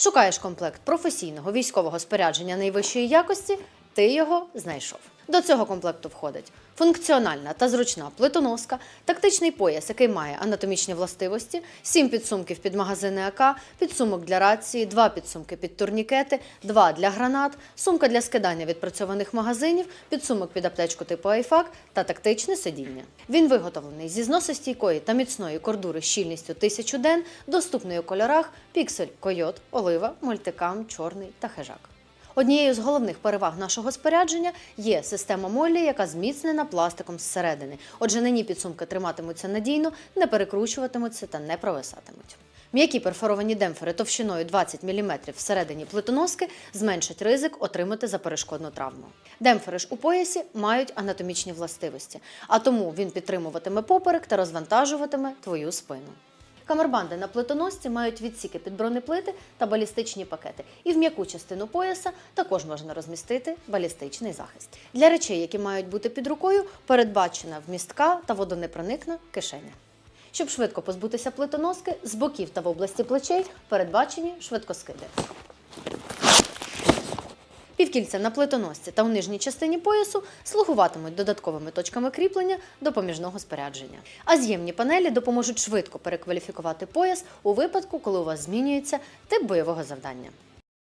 Шукаєш комплект професійного військового спорядження найвищої якості, ти його знайшов. До цього комплекту входить функціональна та зручна плитоноска, тактичний пояс, який має анатомічні властивості, сім підсумків під магазини АК, підсумок для рації, два підсумки під турнікети, два для гранат, сумка для скидання відпрацьованих магазинів, підсумок під аптечку типу Айфак та тактичне сидіння. Він виготовлений зі зносостійкої та міцної кордури з щільністю 1000 ден, доступний у кольорах піксель, койот, олива, мультикам, чорний та хижак. Однією з головних переваг нашого спорядження є система Моллі, яка зміцнена пластиком зсередини. Отже, нині підсумки триматимуться надійно, не перекручуватимуться та не провисатимуть. М'які перфоровані демпфери товщиною 20 мм всередині плитоноски зменшать ризик отримати заперешкодну травму. Демпфери ж у поясі мають анатомічні властивості, а тому він підтримуватиме поперек та розвантажуватиме твою спину. Камербанди на плитоносці мають відсіки під бронеплити та балістичні пакети. І в м'яку частину пояса також можна розмістити балістичний захист. Для речей, які мають бути під рукою, передбачена вмістка та водонепроникна кишеня. Щоб швидко позбутися плитоноски, з боків та в області плечей передбачені швидкоскиди. Півкільця на плитоносці та у нижній частині поясу слугуватимуть додатковими точками кріплення допоміжного спорядження. А з'ємні панелі допоможуть швидко перекваліфікувати пояс у випадку, коли у вас змінюється тип бойового завдання.